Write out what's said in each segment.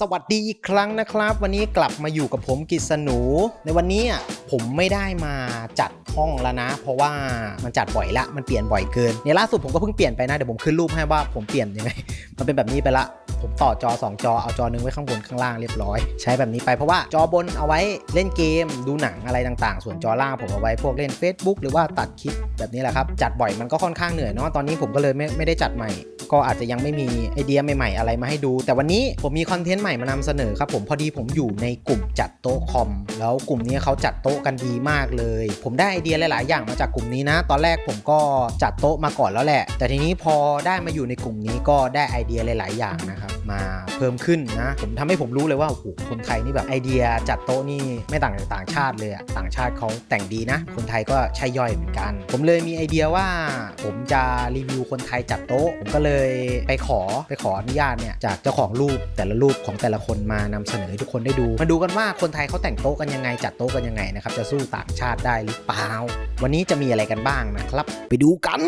สวัสดีอีกครั้งนะครับ วันนี้กลับมาอยู่กับผมกิษณูในวันนี้ผมไม่ได้มาจัดห้องแล้วนะ เพราะว่ามันจัดบ่อยละมันเปลี่ยนบ่อยเกินในล่าสุดผมก็เพิ่งเปลี่ยนไปนะเดี๋ยวผมขึ้นรูปให้ว่าผมเปลี่ยนยังไงมันเป็นแบบนี้ไปละ ผมต่อจอ 2 จอเอาจอหนึงไว้ข้างบนข้างล่างเรียบร้อย ใช้แบบนี้ไปเพราะว่าจอบนเอาไว้เล่นเกม ดูหนังอะไรต่างๆ ส่วนจอล่างผมเอาไว้พวกเล่น Facebook หรือว่าตัดคลิปแบบนี้แหละครับจัดบ่อยมันก็ค่อนข้างเหนื่อยเนาะตอนนี้ผมก็เลยไม่ไม่ได้จัดใหม่ ก็อาจจะยังไม่มีไอเดียใหม่ๆอะไรมาให้ดู แต่วันนี้ผมมีคอนเทนต์ใหม่มานำเสนอครับผมพอดีผมอยู่ในกลุ่มจัดโต๊ะคอม แล้วกลุ่มนี้เขาจัดโต๊ะกันดีมากเลย ผมได้ไอเดียหลาย ๆ อย่างมาจากกลุ่มนี้นะ ตอนแรกผมก็จัดโต๊ะมาก่อนแล้วแหละ แต่ทีนี้พอได้มาอยู่ในกลุ่มนี้ก็ได้ไอเดียหลาย ๆ อย่างนะครับ มาเพิ่มขึ้นนะผมทำให้ผมรู้เลยว่าโอ้โหคนไทยนี่แบบไอเดียจัดโต๊ะนี่ไม่ต่างจากต่างชาติเลยอะต่างชาติเขาแต่งดีนะ คนไทยก็ใช่ย่อยเหมือนกัน ผมเลยมีไอเดียว่าผมจะรีวิวคนไทยจัดโต๊ะ ผมก็เลยไปขอไปขออนุญาตเนี่ยจากเจ้าของรูปแต่ละรูปของแต่ละคนมานำเสนอให้ทุกคนได้ดู มาดูกันว่าคนไทยเขาแต่งโต๊ะกันยังไงจัดโต๊ะกันยังไงนะครับจะสู้ต่างชาติได้หรือเปล่า วันนี้จะมีอะไรกันบ้างนะครับ ไปดูกัน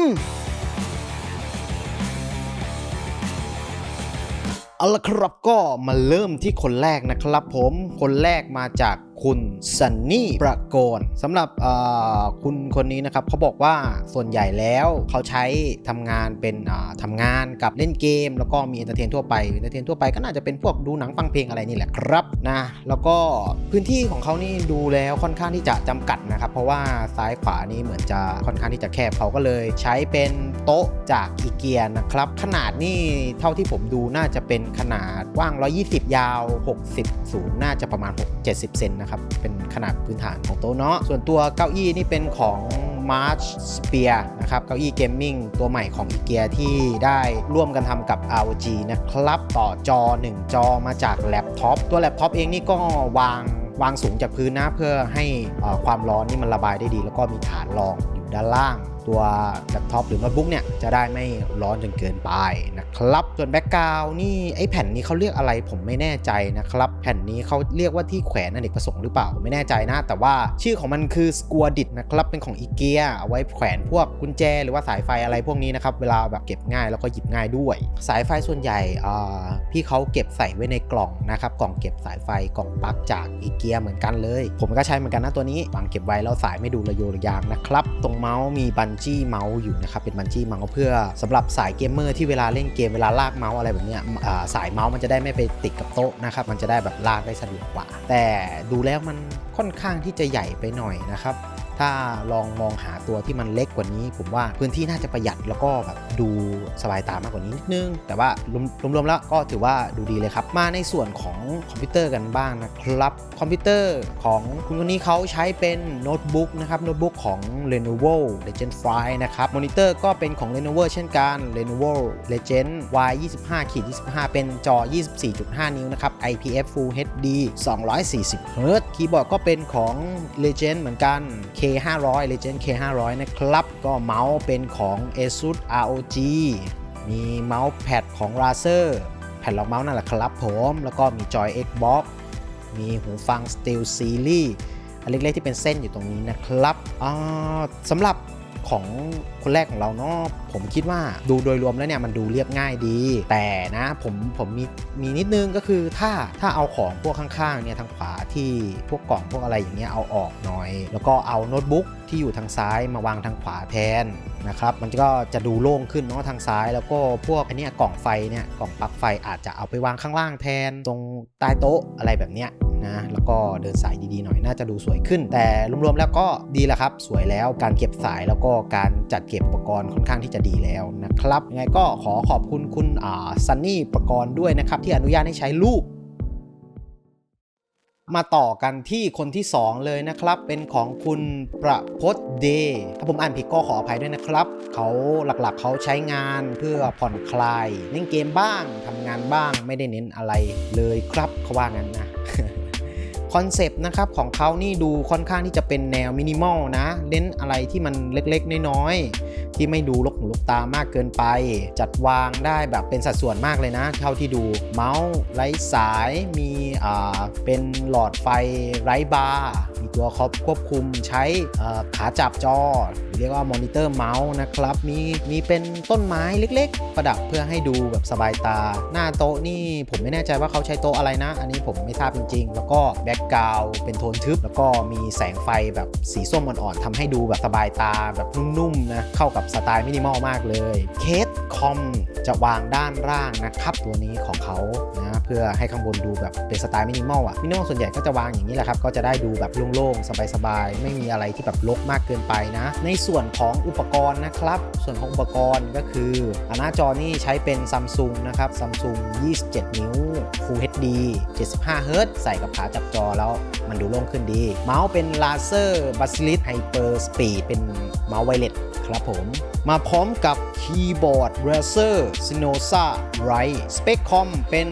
เอาละครับก็มาเริ่มที่คนแรกนะครับผมคนแรกมาจาก คุณซันนี่ประโกนสำหรับคุณคนนี้นะครับเขาบอกว่าส่วนใหญ่แล้วเขาใช้ทำงานเป็นทำงานกับเล่นเกม แล้วก็มีเอนเตอร์เทนทั่วไปเอนเตอร์เทนทั่วไปก็น่าจะเป็นพวกดูหนังฟังเพลงอะไรนี่แหละครับนะแล้วก็พื้นที่ของเขานี่ดูแล้วค่อนข้างที่จะจำกัดนะครับ เพราะว่าซ้ายขวานี่เหมือนจะค่อนข้างที่จะแคบเขาก็เลยใช้เป็นโต๊ะจากอีเกียนะครับ ขนาดนี่เท่าที่ผมดูน่าจะเป็นขนาดกว้าง 120 ยาว 60 สูงน่าจะประมาณ6 70 เซนนะครับ เป็นขนาดพื้นฐานของโต๊ะเนาะ ส่วนตัวเก้าอี้นี่เป็นของ March Spear นะครับ เก้าอี้เกมมิ่งตัวใหม่ของอีเกียที่ได้ร่วมกันทำกับ ROG นะครับ ต่อจอ 1 จอมาจากแล็ปท็อป ตัวแล็ปท็อปเองนี่ก็วางวางสูงจากพื้นนะเพื่อให้ความร้อนนี่มันระบายได้ดี แล้วก็มีฐานรองอยู่ด้านล่าง ตัวแล็ปท็อปหรือโน้ตบุ๊กเนี่ยจะได้ไม่ร้อนจนเกินไปนะครับ ส่วนแบ็กกราวนี่ไอแผ่นนี้เขาเรียกอะไรผมไม่แน่ใจนะครับ แผ่นนี้เขาเรียกว่าที่แขวนอเนกประสงค์หรือเปล่าผมไม่แน่ใจนะ แต่ว่าชื่อของมันคือสกัวดิ t นะครับเป็นของอีเกียเอาไว้แขวนพวกกุญแจ หรือว่าสายไฟอะไรพวกนี้นะครับเวลาแบบเก็บง่ายแล้วก็หยิบง่ายด้วย สายไฟส่วนใหญ่อ่าพี่เขาเก็บใส่ไว้ในกล่องนะครับกล่องเก็บสายไฟกล่องปลั๊กจากอีเกียเหมือนกันเลย ผมก็ใช้เหมือนกันนะตัวนี้วางเก็บไว้แล้วสายไม่ดูระโยระยางนะครับตรงเมาส์มีบันจี้เมาส์อยู่นะครับเป็นบันจี้เมาส์เพื่อสำหรับสายเกมเมอร์ที่เวลาเล่นเกมเวลาลากเมาส์อะไรแบบเนี้ยสายเมาส์มันจะได้ไม่ไปติดกับโต๊ะนะครับมันจะได้แบบลากได้สะดวกกว่า แต่ดูแล้วมันค่อนข้างที่จะใหญ่ไปหน่อยนะครับ ถ้าลองมองหาตัวที่มันเล็กกว่านี้ ผมว่าพื้นที่น่าจะประหยัดแล้วก็แบบดูสบายตามากกว่านี้นิดนึง แต่ว่ารวมๆแล้วก็ถือว่าดูดีเลยครับ มาในส่วนของคอมพิวเตอร์กันบ้างนะครับ คอมพิวเตอร์ของคุณคนนี้เขาใช้เป็นโน้ตบุ๊กนะครับโน้ตบุ๊กของ Lenovo Legend 5นะครับมอนิเตอร์ก็เป็นของ Lenovo เช่นกัน Lenovo Legend Y 25ขีด25 เป็นจอ 24.5 นิ้วนะครับ IPS Full HD 240 Hz คีย์บอร์ดก็เป็นของ Legend เหมือนกัน K 500 Legend K 500 นะครับ ก็เมาส์เป็นของ ASUS ROG มีเมาส์แพดของ Razer แผ่นรองเมาส์นั่นแหละครับผม แล้วก็มีจอย Xbox มีหูฟัง Steel Series อันเล็กๆที่เป็นเส้นอยู่ตรงนี้นะครับอ่าสำหรับ ของคนแรกของเราเนาะผมคิดว่าดูโดยรวมแล้วเนี่ยมันดูเรียบง่ายดี แต่นะผมผมมีมีนิดนึงก็คือถ้าถ้าเอาของพวกข้างๆเนี่ยทางขวาที่พวกกล่องพวกอะไรอย่างเงี้ยเอาออกหน่อย แล้วก็เอาโน้ตบุ๊กที่อยู่ทางซ้ายมาวางทางขวาแทนนะครับมันก็จะดูโล่งขึ้นเนาะทางซ้ายแล้วก็พวกอันนี้กล่องไฟเนี่ยกล่องปลั๊กไฟอาจจะเอาไปวางข้างล่างแทน ตรงใต้โต๊ะอะไรแบบเนี้ย นะแล้วก็เดินสายดีๆหน่อยน่าจะดูสวยขึ้น แต่รวมๆแล้วก็ดีแล้วครับ สวยแล้วการเก็บสายแล้วก็การจัดเก็บอุปกรณ์ค่อนข้างที่จะดีแล้วนะครับยังไงก็ขอขอบคุณคุณซันนี่ประกรณ์ด้วยนะครับที่อนุญาตให้ใช้รูปมาต่อกันที่คนที่ 2 เลยนะครับ เป็นของคุณประพศเดถ้าผมอ่านผิดก็ขออภัยด้วยนะครับ เขาหลักๆเขาใช้งานเพื่อผ่อนคลาย เล่นเกมบ้างทำงานบ้างไม่ได้เน้นอะไรเลยครับเขาว่างั้นนะ คอนเซปต์นะครับของเขานี่ดูค่อนข้างที่จะเป็นแนวมินิมอลนะเน้นอะไรที่มันเล็กๆ น้อยๆ ที่ไม่ดูลกหูลกตามากเกินไป จัดวางได้แบบเป็นสัดส่วนมากเลยนะ เท่าที่ดูเมาส์ไร้สายมีอ่าเป็นหลอดไฟไร้บาร์มีตัวควบคุมใช้ขาจับจอ เรียกว่ามอนิเตอร์เมาส์นะครับมีมีเป็นต้นไม้เล็ก ๆ ประดับเพื่อให้ดูแบบสบายตา หน้าโต๊ะนี่ผมไม่แน่ใจว่าเขาใช้โต๊ะอะไรนะ อันนี้ผมไม่ทราบจริง ๆ แล้วก็แบ็กกราวเป็นโทนทึบ แล้วก็มีแสงไฟแบบสีส้มอ่อนๆทำให้ดูแบบสบายตาแบบนุ่มๆนะเข้ากับสไตล์มินิมอลมากเลย เคสคอมจะวางด้านล่างนะครับตัวนี้ของเขานะเพื่อให้ข้างบนดูแบบเป็นสไตล์มินิมอลอะมินิมอลส่วนใหญ่ก็จะวางอย่างนี้แหละครับก็จะได้ดูแบบโล่งๆสบายๆไม่มีอะไรที่แบบรกมากเกินไปนะ ในส่วนของอุปกรณ์นะครับ ส่วนของอุปกรณ์ก็คือหน้าจอนี่ใช้เป็นซัมซุงนะครับซัมซุง27 นิ้ว Full HD 75 Hz ใส่กับขาจับจอแล้วมันดูโล่งขึ้นดี เมาส์เป็น Laser Basilisk Hyper Speed เป็นเมาส์ไวเลสครับผม มาพร้อมกับคีย์บอร์ด Razer Synosa Write สเปคคอมเป็น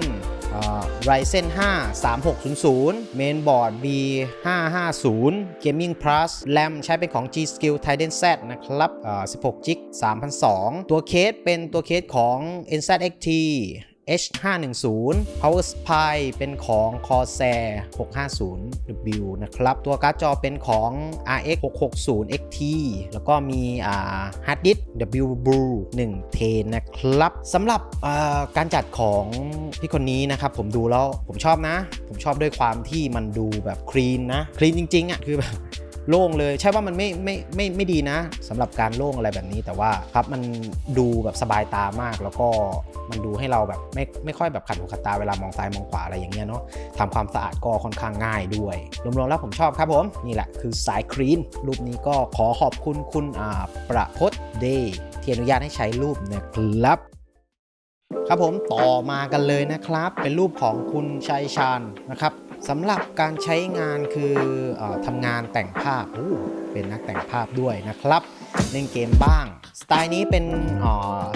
Ryzen 5 3600 Mainboard B 550 Gaming Plus RAM ใช้เป็นของ G Skill Titan Z นะครับ16 g b 3002 ตัวเคสเป็นตัวเคสของ NZXT H510 Power Supply เป็นของ Corsair 650W นะครับ ตัวการ์ดจอเป็นของ RX 660 XT แล้วก็มีอ่า Hard Disk W Blue 1 t นะครับสำหรับการจัดของพี่คนนี้นะครับ ผมดูแล้วผมชอบนะ ผมชอบด้วยความที่มันดูแบบคลีนนะคลีนจริงๆอะคือแบบ โล่งเลย ใช่ว่ามันไม่ไม่ไม่ไม่ดีนะสำหรับการโล่งอะไรแบบนี้ แต่ว่าครับมันดูแบบสบายตามาก แล้วก็มันดูให้เราแบบไม่ไม่ค่อยแบบขัดหูขัดตาเวลามองซ้ายมองขวาอะไรอย่างเงี้ยเนาะทำความสะอาดก็ค่อนข้างง่ายด้วยรวมๆแล้วผมชอบครับผม นี่แหละคือสายครีนรูปนี้ก็ขอขอบคุณคุณอ่าประพศเดย์ที่อนุญาตให้ใช้รูปนะครับครับผมต่อมากันเลยนะครับ เป็นรูปของคุณชัยชาญนะครับ สำหรับการใช้งานคืออทำงานแต่งภาพเป็นนักแต่งภาพด้วยนะครับ เล่นเกมบ้าง สไตล์นี้เป็น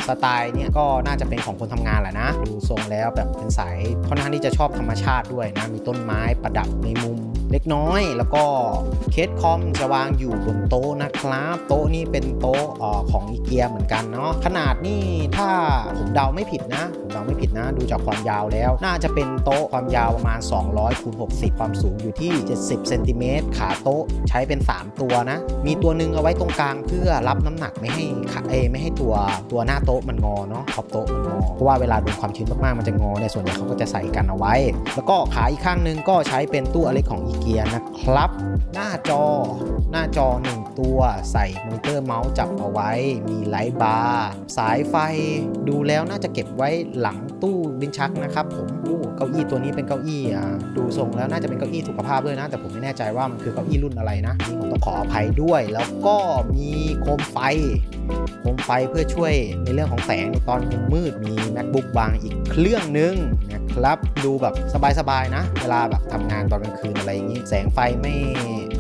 สไตล์เนี่ยก็น่าจะเป็นของคนทำงานแหละนะ ดูทรงแล้วแบบเป็นสายค่อนข้างที่จะชอบธรรมชาติด้วยนะ มีต้นไม้ประดับในมุม เล็กน้อย แล้วก็เคสคอมจะวางอยู่บนโต๊ะนะครับ โต๊ะนี่เป็นโต๊ะของอีเกียเหมือนกันเนาะขนาดนี่ถ้าผมเดาไม่ผิดนะ ผมเดาไม่ผิดนะ ดูจากความยาวแล้ว น่าจะเป็นโต๊ะความยาวประมาณ 200คูณ60 ความสูงอยู่ที่ 70เซนติเมตรขาโต๊ะใช้เป็น 3 ตัวนะ มีตัวหนึ่งเอาไว้ตรงกลางเพื่อรับน้ำหนักไม่ให้ขาเอไม่ให้ตัวตัวหน้าโต๊ะมันงอเนาะขอบโต๊ะมันงอเพราะว่าเวลาโดนความชื้นมากๆมันจะงอเนี่ยส่วนใหญ่เขาก็จะใส่กันเอาไว้ แล้วก็ขาอีกข้างหนึงก็ใช้เป็นตู้อเล็กของอีเกียร์นะครับ หน้าจอหน้าจอ 1 ตัวใส่มอนิเตอร์เมาส์จับเอาไว้ มีไลท์บาร์สายไฟดูแล้วน่าจะเก็บไว้หลังตู้ลิ้นชักนะครับ ผมอู้เก้าอี้ตัวนี้เป็นเก้าอี้อ่าดูทรงแล้วน่าจะเป็นเก้าอี้สุขภาพด้วยนะ แต่ผมไม่แน่ใจว่ามันคือเก้าอี้รุ่นอะไรนะนี่ผมต้องขออภัยด้วย แล้วก็มีโคมไฟโคมไฟเพื่อช่วยในเรื่องของแสงในตอนมืดมี macbook วางอีกเครื่องหนึงนะ ครับ ดูแบบสบายๆนะ เวลาแบบทำงานตอนกลางคืนอะไรอย่างนี้ แสงไฟไม่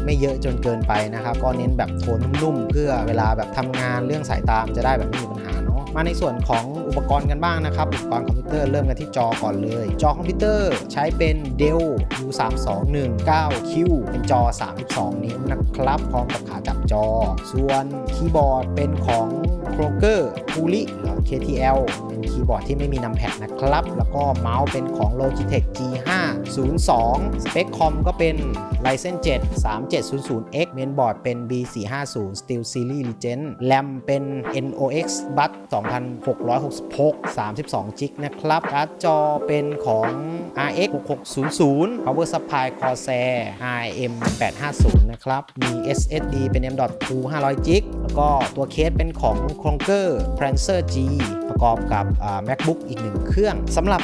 ไม่เยอะจนเกินไปนะครับ ก็เน้นแบบโทนนุ่มๆ เพื่อเวลาแบบทำงานเรื่องสายตามนจะได้แบบไม่มีปัญหาเนาะ มาในส่วนของอุปกรณ์กันบ้างนะครับ อุปกรณ์คอมพิวเตอร์เริ่มกันที่จอก่อนเลย จอคอมพิวเตอร์ใช้เป็น Dell U3219Q เป็นจอ 32 นิ้วนะครับ พร้อมกับขาจับจอ ส่วนคีย์บอร์ดเป็นของ โครเกอร์คูลิหรือ KTL เป็นคีย์บอร์ดที่ไม่มีนัมแพดนะครับ แล้วก็เมาส์เป็นของ Logitech 02 สเปคคอมก็เป็น Ryzen 7 3700X เมนบอร์ดเป็น B450 Steel Series Legend RAM เป็น NOX Bus 2666 32 g b นะครับ การ์ดจอเป็นของ RX 6600 Power Supply Corsair RM 850 นะครับ มี SSD เป็น M.2 500 g b แล้วก็ตัวเคสเป็นของ Conker Prancer G ประกอบกับ MacBook อีกหนึ่งเครื่องสำหรับ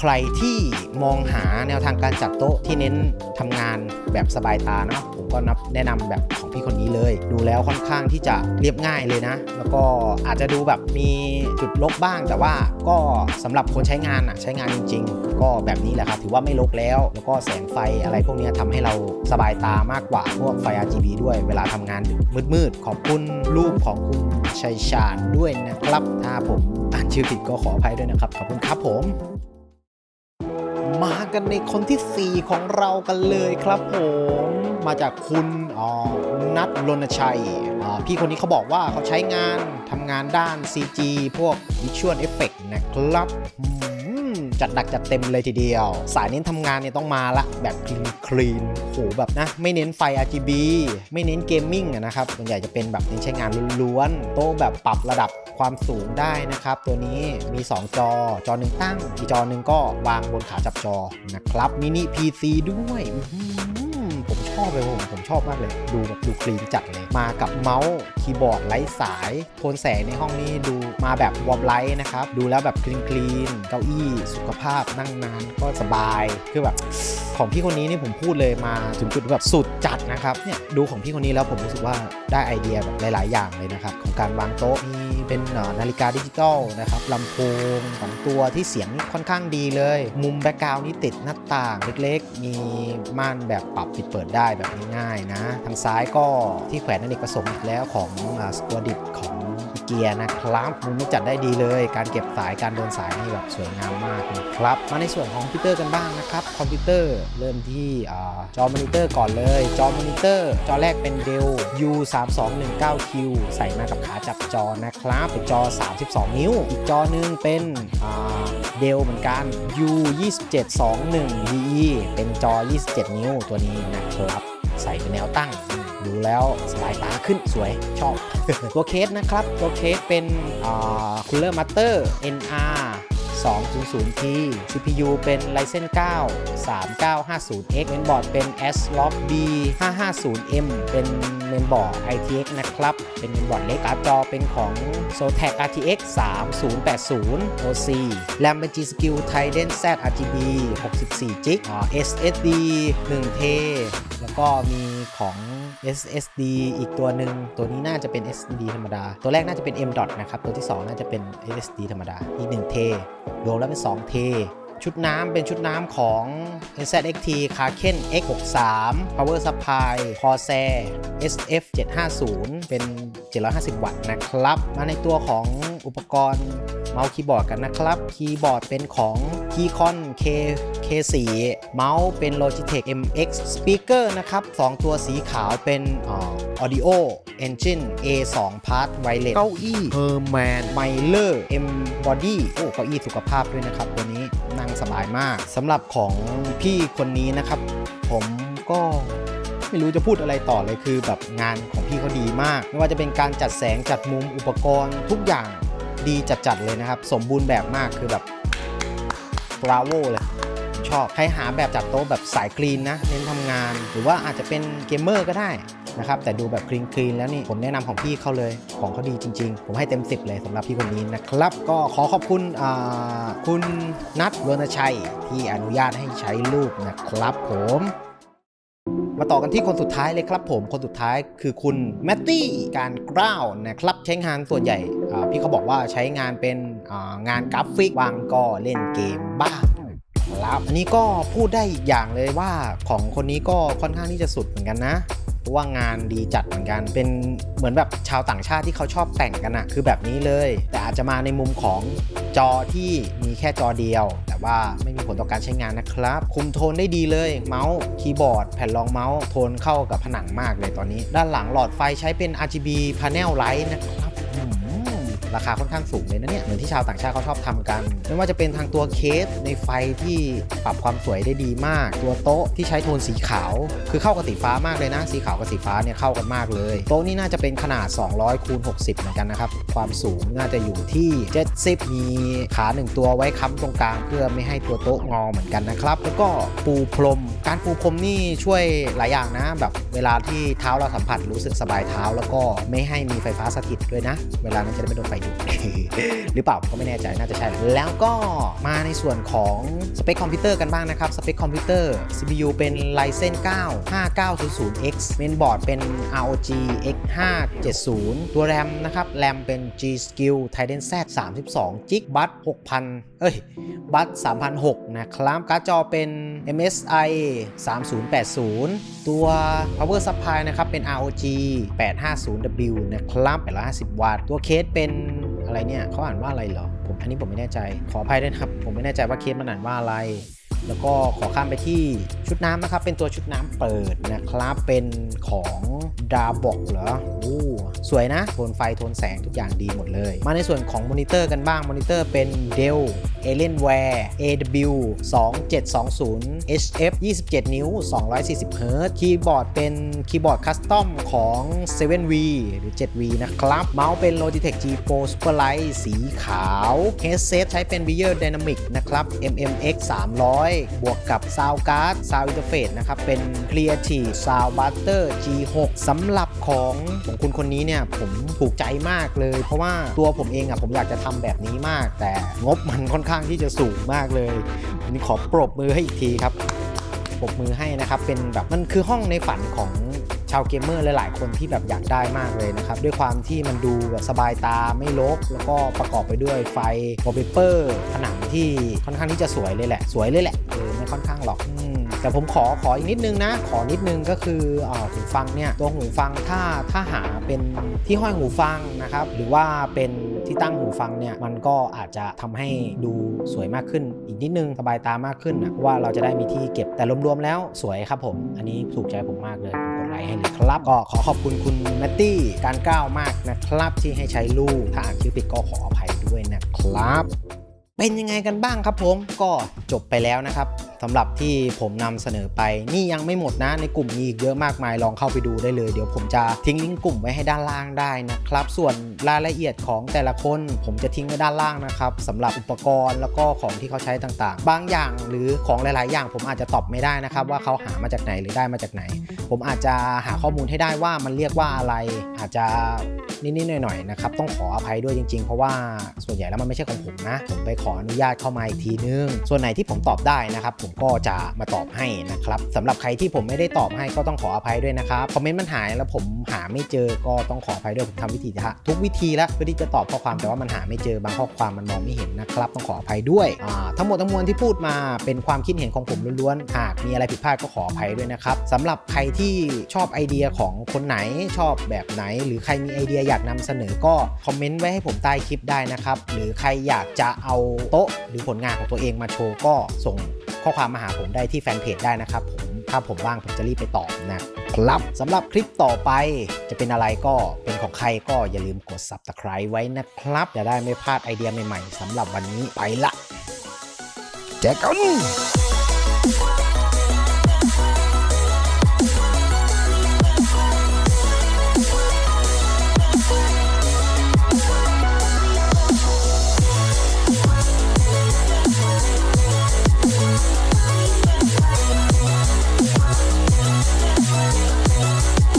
ใครที่มองหาแนวทางการจัดโต๊ะที่เน้นทำงานแบบสบายตาเนาะผ ก็นับแนะนำแบบของพี่คนนี้เลย ดูแล้วค่อนข้างที่จะเรียบง่ายเลยนะ แล้วก็อาจจะดูแบบมีจุดลบบ้าง แต่ว่าก็สำหรับคนใช้งานอะใช้งานจริง ๆ ก็แบบนี้แหละครับถือว่าไม่ลกแล้ว แล้วก็แสงไฟอะไรพวกนี้ยทำให้เราสบายตามากกว่าพวกไฟ RGB ด้วยเวลาทำงานดึกมืดๆขอบคุณรูปของคุณชัยชาญด้วยนะครับถ้าผมอ่านชื่อผิดก็ขออภัยด้วยนะครับขอบคุณครับผมมากันในคนที่ 4 ของเรากันเลยครับผม มาจากคุณนัทรณชัย พี่คนนี้เขาบอกว่าเขาใช้งานทำงานด้าน CG พวก Visual Effect นะครับจัดหนักจัดเต็มเลยทีเดียว สายเน้นทำงานเนี่ยต้องมาละแบบคลีนคลีนโหแบบนะ ไม่เน้นไฟ RGB ไม่เน้นเกมมิ่งนะครับส่วนใหญ่จะเป็นแบบเน้นใช้งานล้วนๆ โต๊ะแบบปรับระดับความสูงได้นะครับ ตัวนี้มี 2 จอ จอหนึ่งตั้ง อีกจอหนึ่งก็วางบนขาจับจอนะครับมินิ PC ด้วย ชอบเลยผมผมชอบมากเลย ดูแบบดูคลีนจัดเลย มากับเมาส์คีย์บอร์ดไร้สาย โทนแสงในห้องนี้ดูมาแบบวอร์มไลท์นะครับ ดูแล้วแบบคลีนคลีนเก้าอี้สุขภาพนั่งนานก็สบายคือแบบของพี่คนนี้นี่ผมพูดเลยมาถึงจุดแบบสุดจัดนะครับเนี่ยดูของพี่คนนี้แล้วผมรู้สึกว่าได้ไอเดียแบบหลาย ๆ อย่างเลยนะครับของการวางโต๊ะมีเป็นนาฬิกาดิจิตอลนะครับลำโพงสองตัวที่เสียงค่อนข้างดีเลย มุมแบ็กกราวน์นี่ติดหน้าต่างเล็ก ๆ มีม่านแบบปรับปิดเปิดได้ได้แบบง่ายๆนะ ทางซ้ายก็ที่แขวนอเนกประสงค์อีกแล้วของสตัวดิบของ กียนะครับมุมนี้จัดได้ดีเลย การเก็บสายการเดินสายนี่แบบสวยงามมากนะครับ มาในส่วนของคอมพิวเตอร์กันบ้างนะครับคอมพิวเตอร์เริ่มที่อจอมอนิเตอร์ก่อนเลย จอมอนิเตอร์ จอแรกเป็น Dell U3219Q ใส่มากับขาจับจอนะครับเป็นจอ 32 นิ้ว อีกจอหนึงเป็นเดลเหมือนกัน U2721DE เป็นจอ 27 นิ้วตัวนี้นะครับ ใส่เป็นแนวตั้ง ดูแล้วสบายตาขึ้นสวยชอบ ตัวเคสนะครับ ตัวเคสเป็นคูลเลอร์มัตเตอร์ NR 200T CPU เป็น Ryzen 9 3950X เมนบอร์ดเป็น ASRock B 550M เป็นเมนบอร์ด ITX นะครับ เป็นเมนบอร์ดเล็กการ์ดจอเป็นของ Zotac RTX 3080 OC แรมเป็น G Skill Trident Z RGB 64 g b SSD 1 t แล้วก็มีของ SSD อีกตัวหนึ่งตัวนี้น่าจะเป็น SSD ธรรมดา ตัวแรกน่าจะเป็น M. dot นะครับ ตัวที่ 2 น่าจะเป็น SSD ธรรมดา อีก1เทรวมแล้วเป็น2เทชุดน้ำเป็นชุดน้ำของ NZXT Kraken X63 Power Supply Corsair SF 750 เป็น 750 วัตต์นะครับ มาในตัวของอุปกรณ์ เมาส์คีย์บอร์ดกันนะครับ คีย์บอร์ดเป็นของ Keycon K K4 เมาส์เป็น Logitech MX Speaker นะครับ 2 ตัวสีขาวเป็นอ่า Audio Engine A2 Part Wireless เก้าอี้ Herman Miler M Body โอ้เก้าอี้สุขภาพด้วยนะครับ ตัวนี้นั่งสบายมากสำหรับของพี่คนนี้นะครับ ผมก็ไม่รู้จะพูดอะไรต่อเลยคือแบบงานของพี่เขาดีมาก ไม่ว่าจะเป็นการจัดแสงจัดมุมอุปกรณ์ทุกอย่าง ดีจัดๆเลยนะครับ สมบูรณ์แบบมากคือแบบ bravo เลยชอบใครหาแบบจัดโต๊ะแบบสายคลีนนะ เน้นทำงาน หรือว่าอาจจะเป็นเกมเมอร์ก็ได้นะครับ แต่ดูแบบคลีนคลีนแล้วนี่ผมแนะนำของพี่เขาเลย ของเขาดีจริง ๆ ผมให้เต็ม 10 เลยสำหรับพี่คนนี้นะครับ ก็ขอขอบคุณคุณนัทเวรณชัยที่อนุญาตให้ใช้รูปนะครับผม มาต่อกันที่คนสุดท้ายเลยครับผม คนสุดท้ายคือคุณแมตตี้การกล้าวนะครับใช้งานส่วนใหญ่พี่เขาบอกว่าใช้งานเป็นงานกราฟิกวางก็เล่นเกมบ้างครับอันนี้ก็พูดได้อีกอย่างเลยว่าของคนนี้ก็ค่อนข้างที่จะสุดเหมือนกันนะเพราะว่างานดีจัดเหมือนกัน เป็นเหมือนแบบชาวต่างชาติที่เขาชอบแต่งกันอะคือแบบนี้เลย แต่อาจจะมาในมุมของ จอที่มีแค่จอเดียว แต่ว่าไม่มีผลต่อการใช้งานนะครับ คุมโทนได้ดีเลย เมาส์คีย์บอร์ด แผ่นรองเมาส์โทนเข้ากับผนังมากเลยตอนนี้ ด้านหลังหลอดไฟใช้เป็น RGB panel light นะครับ ราคาค่อนข้างสูงเลยนะเนี่ยเหมือนที่ชาวต่างชาติเขาชอบทำกัน ไม่ว่าจะเป็นทางตัวเคสในไฟที่ปรับความสวยได้ดีมาก ตัวโต๊ะที่ใช้โทนสีขาว คือเข้ากับสีฟ้ามากเลยนะ สีขาวกับสีฟ้าเนี่ยเข้ากันมากเลย โต๊ะนี่น่าจะเป็นขนาด 200คูณ60 เหมือนกันนะครับ ความสูงน่าจะอยู่ที่ 70 มีขาหนึ่งตัวไว้ค้ำตรงกลาง เพื่อไม่ให้ตัวโต๊ะงอเหมือนกันนะครับ แล้วก็ปูพรม การปูพรมนี่ช่วยหลายอย่างนะ แบบเวลาที่เท้าเราสัมผัสรู้สึกสบายเท้า แล้วก็ไม่ให้มีไฟฟ้าสถิตด้วยนะ เวลานั้นจะได้ไม่โดนไฟหรือเปล่าก็ไม่แน่ใจน่าจะใช่ แล้วก็มาในส่วนของสเปคคอมพิวเตอร์กันบ้างนะครับ สเปคคอมพิวเตอร์ CPU เป็น Ryzen 9 5900X เมนบอร์ดเป็น ROG X570 ตัว RAM นะครับ RAM เป็น G Skill Trident Z 32 GB บัต6,000 เอ้ย บัต3,006นะครับ การ์ดจอเป็น MSI 3080 ตัว Power Supply นะครับ เป็น ROG 850W นะครับ 850 วัตต์ ตัวเคสเป็น อะไรเนี่ยเขาอ่านว่าอะไรเหรอผมอันนี้ผมไม่แน่ใจ ขออภัยด้วยครับ ผมไม่แน่ใจว่าเคสมันอ่านว่าอะไร แล้วก็ขอข้ามไปที่ชุดน้ำนะครับ เป็นตัวชุดน้ำเปิดนะครับ เป็นของดาบอกเหรออู้สวยนะ โทนไฟ โทนแสงทุกอย่างดีหมดเลย มาในส่วนของมอนิเตอร์กันบ้าง มอนิเตอร์เป็น Dell Alienware AW 2720 HF 27 นิ้ว 240 Hz คีย์บอร์ดเป็นคีย์บอร์ดคัสตอมของ 7V หรือ 7V นะครับ เมาส์เป็น Logitech G Pro Superlight สีขาว Headset ใช้เป็น Beyer Dynamic นะครับ MMX 300 บวกกับ Sound Card Sound Interface นะครับ เป็น Creative Sound Buster G6 สำหรับของของคุณคนนี้เนี่ยผมถูกใจมากเลย เพราะว่าตัวผมเองอะผมอยากจะทำแบบนี้มาก แต่งบมันค่อนข้างข้างที่จะสูงมากเลยวันนี้ขอปรบมือให้อีกทีครับปรบมือให้นะครับ เป็นแบบมันคือห้องในฝันของชาวเกมเมอร์หลาย ๆ คนที่แบบอยากได้มากเลยนะครับ ด้วยความที่มันดูแบบสบายตาไม่รกแล้วก็ประกอบไปด้วยไฟวอลเปเปอร์ผนังที่ค่อนข้างที่จะสวยเลยแหละ สวยเลยแหละเออไม่ค่อนข้างหรอกอแต่ผมขอขออีกนิดนึงนะ ขอนิดนึงก็คืออ่าหูฟังเนี่ยตัวหูฟังถ้าถ้าหาเป็นที่ห้อยหูฟังนะครับ หรือว่าเป็น ที่ตั้งหูฟังเนี่ยมันก็อาจจะทำให้ดูสวยมากขึ้น อีกนิดนึงสบายตามากขึ้นนะว่าเราจะได้มีที่เก็บแต่รวมๆแล้วสวยครับผม อันนี้ถูกใจผมมากเลยกดไลค์ให้เลยครับ ก็ขอขอบคุณคุณแมตตี้การก้าวมากนะครับ ที่ให้ใช้ลูกถ้าอ่านชื่อผิดก็ขออภัยด้วยนะครับ เป็นยังไงกันบ้างครับผมก็จบไปแล้วนะครับ สำหรับที่ผมนำเสนอไป นี่ยังไม่หมดนะ ในกลุ่มมีอีกเยอะมากมายลองเข้าไปดูได้เลย เดี๋ยวผมจะทิ้งลิงก์กลุ่มไว้ให้ด้านล่างได้นะครับ ส่วนรายละเอียดของแต่ละคนผมจะทิ้งไว้ด้านล่างนะครับสำหรับอุปกรณ์แล้วก็ของที่เขาใช้ต่างๆ บางอย่างหรือของหลาย ๆ อย่างผมอาจจะตอบไม่ได้นะครับ ว่าเขาหามาจากไหนหรือได้มาจากไหน ผมอาจจะหาข้อมูลให้ได้ว่ามันเรียกว่าอะไร อาจจะนิด ๆ หน่อย ๆ นะครับ ต้องขออภัยด้วยจริง ๆ เพราะว่าส่วนใหญ่แล้วมันไม่ใช่ของผมนะ ผมไปขออนุญาตเข้ามาอีกทีนึง ส่วนไหนที่ผมตอบได้นะครับ ผมก็จะมาตอบให้นะครับสำหรับใครที่ผมไม่ได้ตอบให้ก็ต้องขออภัยด้วยนะครับคอมเมนต์มันหายแล้วผมหาไม่เจอก็ต้องขออภัยด้วยผมทำวิธีทุกวิธีแล้วเพื่อที่จะตอบข้อความแต่ว่ามันหาไม่เจอบางข้อความมันมองไม่เห็นนะครับต้องขออภัยด้วยทั้งหมดทั้งมวลที่พูดมาเป็นความคิดเห็นของผมล้วนๆหากมีอะไรผิดพลาดก็ขออภัยด้วยนะครับสำหรับใครที่ชอบไอเดียของคนไหนชอบแบบไหน หรือใครมีไอเดียอยากนำเสนอก็คอมเมนต์ไว้ให้ผมใต้คลิปได้นะครับหรือใครอยากจะเอาโต๊ะหรือผลงานของตัวเองมาโชว์ก็ส่ง ข้อความมาหาผมได้ที่แฟนเพจได้นะครับผมถ้าผมว่างผมจะรีบไปตอบนะครับสำหรับคลิปต่อไปจะเป็นอะไรก็เป็นของใครก็อย่าลืมกด subscribe ไว้นะครับ จะได้ไม่พลาดไอเดียใหม่ๆสำหรับวันนี้ไปละเจอกัน